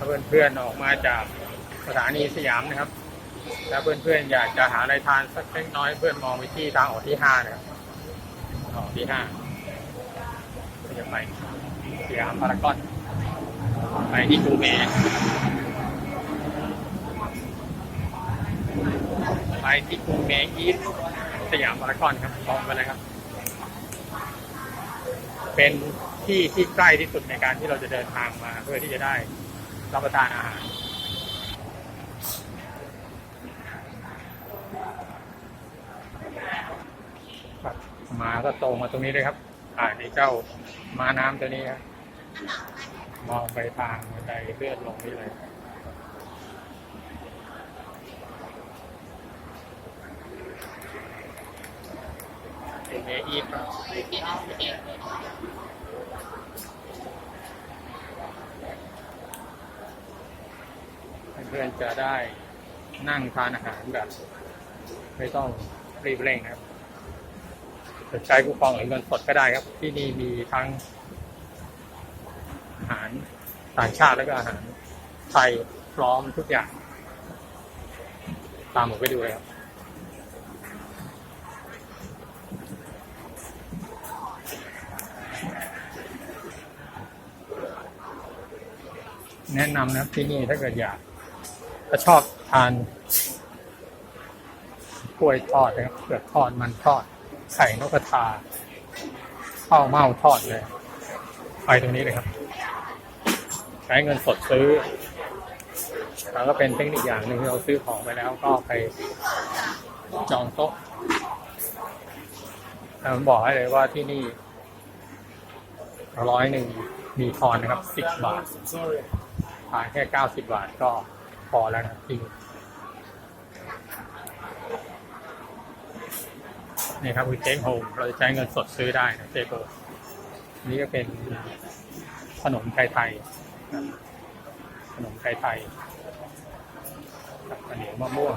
ถ้าเพื่อนๆออกมาจากสถานีสยามนะครับแล้วเพื่อนๆอยากจะหาอะไรทานสักเล็กน้อยเพื่อนมองไปที่ทางออกที่ห้านะครับออกที่ห้าจะไปสยามพารากอนไปที่กูเมไปที่กูเมอีทสยามพารากอนครับตรงไปเลยครับ เป็นที่ที่ใกล้ที่สุดในการที่เราจะเดินทางมาเพื่อที่จะได้ รับประทานอาหาร มาก็ตรงมาตรงนี้เลยครับอ่าในเจ้ามาน้ำตัวนี้ครับ มองไปทางบันไดเลื่อนลงนี่เลยเป็นเออีฟครับ เพื่อนจะได้นั่งทานอาหารแบบ ไม่ต้องรีบเร่งนะครับจะใช้คูปองหรือเงินสดก็ได้ครับ ที่นี่มีทั้งอาหารต่างชาติแล้วก็อาหารไทยพร้อมทุกอย่าง ตามผมไปดูเลยครับแนะนำนะครับที่นี่ถ้าเกิดอยาก ถ้าชอบทานกล้วยทอดนะครับเผือกทอดมันทอดไข่นกกระทาข้าวเม่าทอดเลยไปตรงนี้เลยครับ ใช้เงินสดซื้อแล้วก็เป็นเทคนิคอย่างหนึ่งที่เราซื้อของไปแล้วก็ไปจองโต๊ะแต่ผมบอกให้เลยว่าที่นี่ร้อยหนึ่งมีทอนนะครับสิบบาทขายแค่เก้าสิบบาทก็ พอแล้วนะครับที่นี่ครับคือเจ๊งโฮมเราจะใช้เงินสดซื้อได้นะเจ๊โฮมนี่ก็เป็นขนมไทยๆครับขนมไทยๆกับข้าวเหนียวมะม่วง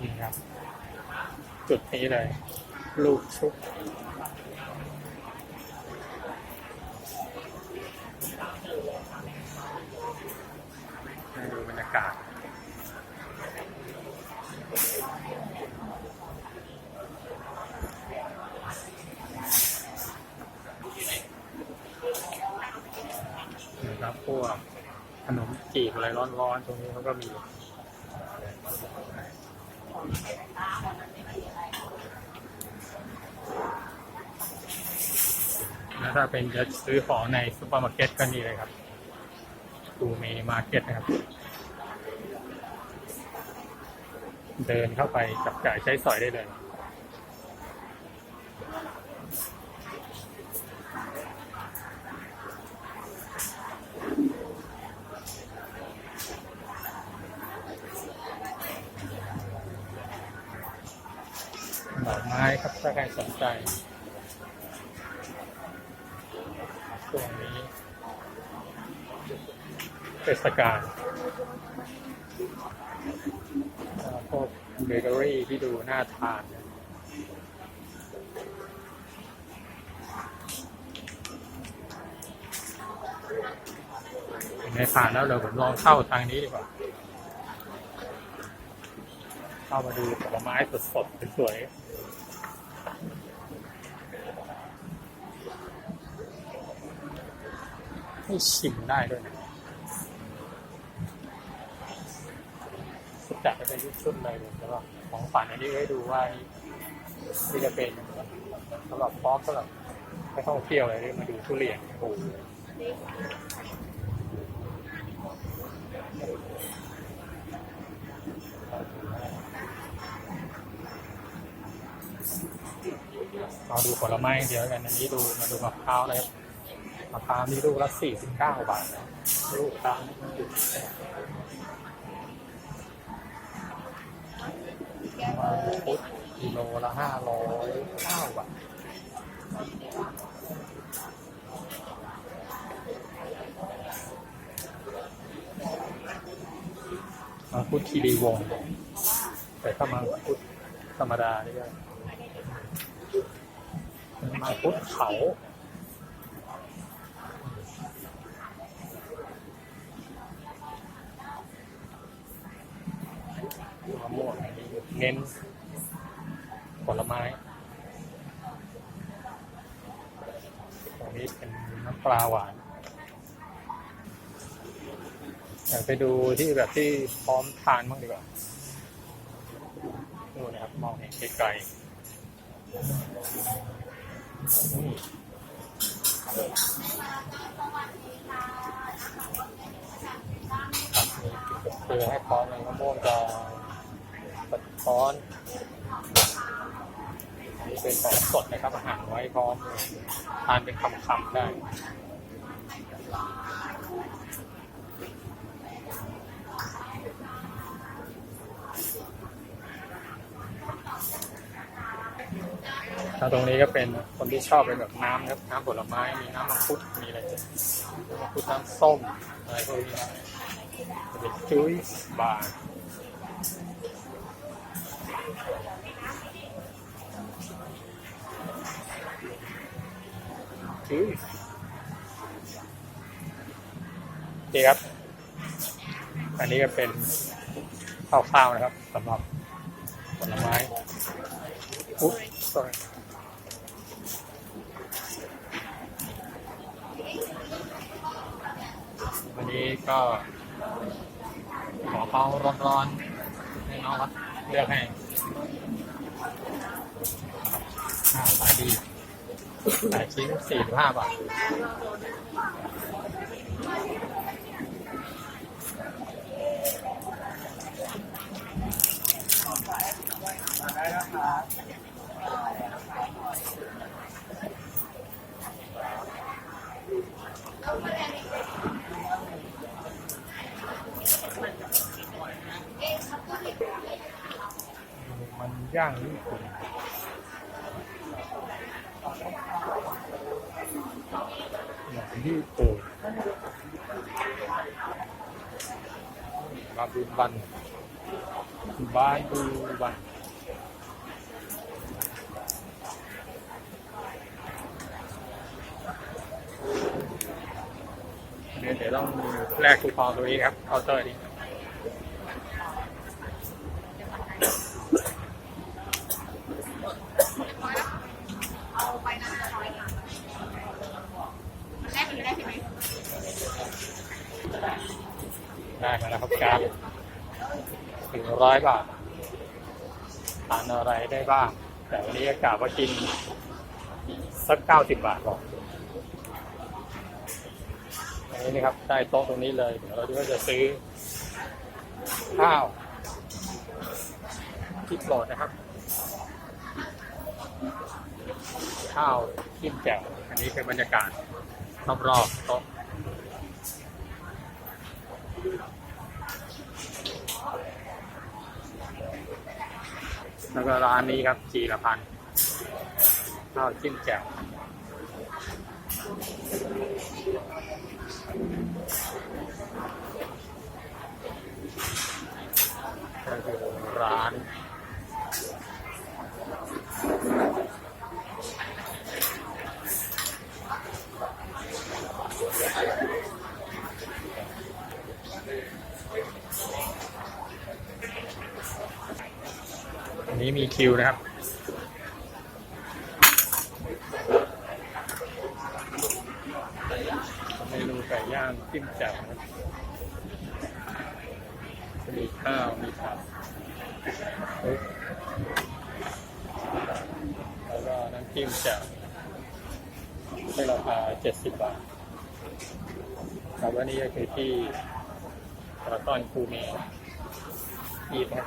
นี่ครับ จุดนี้เลย ลูกชุบให้ดูบรรยากาศ นะค รับพวกขนมจีบอะไรร้อนๆตรงนี้เขาก็มีแล้วถ้าเป็นจะซื้อของในซูเปอร์มาร์เก็ตก็นี่เลยครับตูเมมาร์เก็ตนะครับ เดินเข้าไปจับจ่ายใช้สอยได้เลย ดอกไม้ครับถ้าใครสนใจช่วงนี้เทศกาลเอ่อพวกเบเกอรี่ที่ดูน่าทานนะไม่ผ่านแล้วเดี๋ยวผมลองเข้าทางนี้ดีกว่า เข้ามาดูผลไม้สดๆสวยๆ ให้ชิมได้ด้วยนะจัดไปเป็นชุดๆเลยแล้วก็ของฝันอันนี้ให้ดูว่านี่จะเป็นสำหรับฟอกสำหรับไปท่องเที่ยวอะไรที่มาดูทุเรียนโอ้โหเราดูผลไม้เดียวกันอันนี้ดูมาดูมะพร้าวเลยครับ มะพร้าวนี่ลูกละสี่สิบเก้าบาทลูกตามมาพุทกิโลละห้าร้อยเก้าบาทมาพุทคีรีวงแต่ถ้ามาพุทธรรมดานี่ก็มาพุทธเขา ม่วงอันนี้เน้นผลไม้ตรงนี้เป็นน้ำปลาหวานอยากไปดูที่แบบที่พร้อมทานบ้างดีกว่าดูนะครับ มองเห็นไกลๆนี่ครับมีคือให้พร้อมเลยมะม่วงจะ ค้อนอันนี้เป็นของสดนะครับอาหารไว้พร้อมทานเป็นคำๆได้แล้วตรงนี้ก็เป็นคนที่ชอบเป็นแบบน้ำครับน้ำผลไม้มีน้ำมังคุดมีอะไรมังคุดน้ำส้มอะไรพวกนี้นะเป็นจุ้ยบาร์ จุ้ยโอเคครับ อันนี้ก็เป็นข้าวๆนะครับสำหรับผลไม้อุ๊ย sorry วันนี้ก็ขอเขาร้อนๆให้น้องครับเลือกให้ ขายดีขายชิ้นสี่สิบห้าบาทมัน ย่างญี่ปุ่นอย่างญี่ปุ่นบาบูบันบาบูบันเดี๋ยวต้องแลกคูปองตัวนี้ครับเคาน์เตอร์นี้ ร้อยบาททานอะไรได้บ้าง แต่วันนี้อากาศว่ากิน สักเก้าสิบบาทหรอกอันนี้นะครับได้โต๊ะตรงนี้เลย เดี๋ยวเราจะซื้อ ข้าวที่โปรดนะครับ ข้าวขิ้มแจ่วอันนี้เป็นบรรยากาศรอบๆโต๊ะ แล้วก็ร้านนี้ครับจีรพันข้าวจิ้มแจ่วก็คือร้าน นี้มีคิวนะครับ เมนูไก่ย่างจิ้มแจ่วนะครับจะมีข้าว มีผักแล้วก็น้ำจิ้มแจ่วในราคา70 บาทครับวันนี้ก็คือที่ตะกอนคูเมอีทนะ